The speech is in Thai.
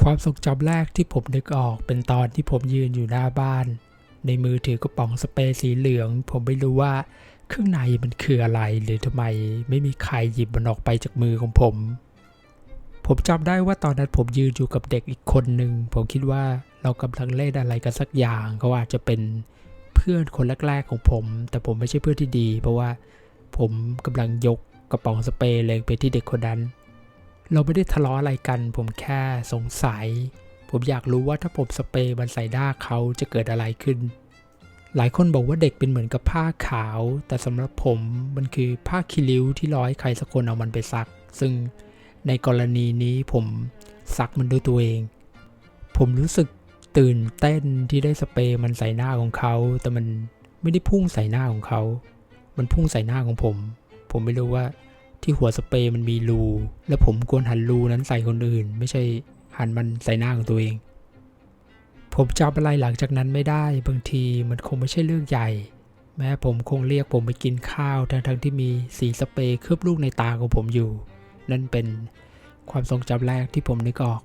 ความทรงจำแรกที่ผมนึกออกเป็นตอนที่ผมยืนอยู่หน้าบ้าน ในมือถือกระป๋องสเปรย์สีเหลือง ผมไม่รู้ว่าข้างในมันคืออะไรหรือทำไมไม่มีใครหยิบมันออกไปจากมือของผม ผมจำได้ว่าตอนนั้นผมยืนอยู่กับเด็กอีกคนหนึ่งผมคิดว่าเรากำลังเล่นอะไรกันสักอย่างเขาอาจจะเป็นเพื่อนคนแรกๆของผม แต่ผมไม่ใช่เพื่อนที่ดี เพราะว่าผมกำลังยกกระป๋องสเปรย์เลงไปที่เด็กคนนั้น เราไม่ได้ทะเลาะอะไรกัน ผมแค่สงสัย ผมอยากรู้ว่าถ้าผมสเปรย์มันใส่หน้าเขาจะเกิดอะไรขึ้น หลายคนบอกว่าเด็กเป็นเหมือนกับผ้าขาว แต่สำหรับผมมันคือผ้าคีริ้วที่ร้อยใครสักคนเอามันไปซัก ซึ่งในกรณีนี้ผมซักมันด้วยตัวเอง ผมรู้สึกตื่นเต้นที่ได้สเปรย์มันใส่หน้าของเขา แต่มันไม่ได้พุ่งใส่หน้าของเขา มันพุ่งใส่หน้าของผม ผมไม่รู้ว่า ที่หัวสเปรย์มันมีรู และผมควรหันรูนั้นใส่คนอื่น ไม่ใช่หันมันใส่หน้าของตัวเอง ผมจำอะไรหลังจากนั้นไม่ได้ บางทีมันคงไม่ใช่เรื่องใหญ่ แม้ผมคงเรียกผมไปกินข้าวทั้งทั้งๆที่มีสีสเปรย์เคลือบลูกในตาของผมอยู่ นั่นเป็นความทรงจำแรกที่ผมนึกออก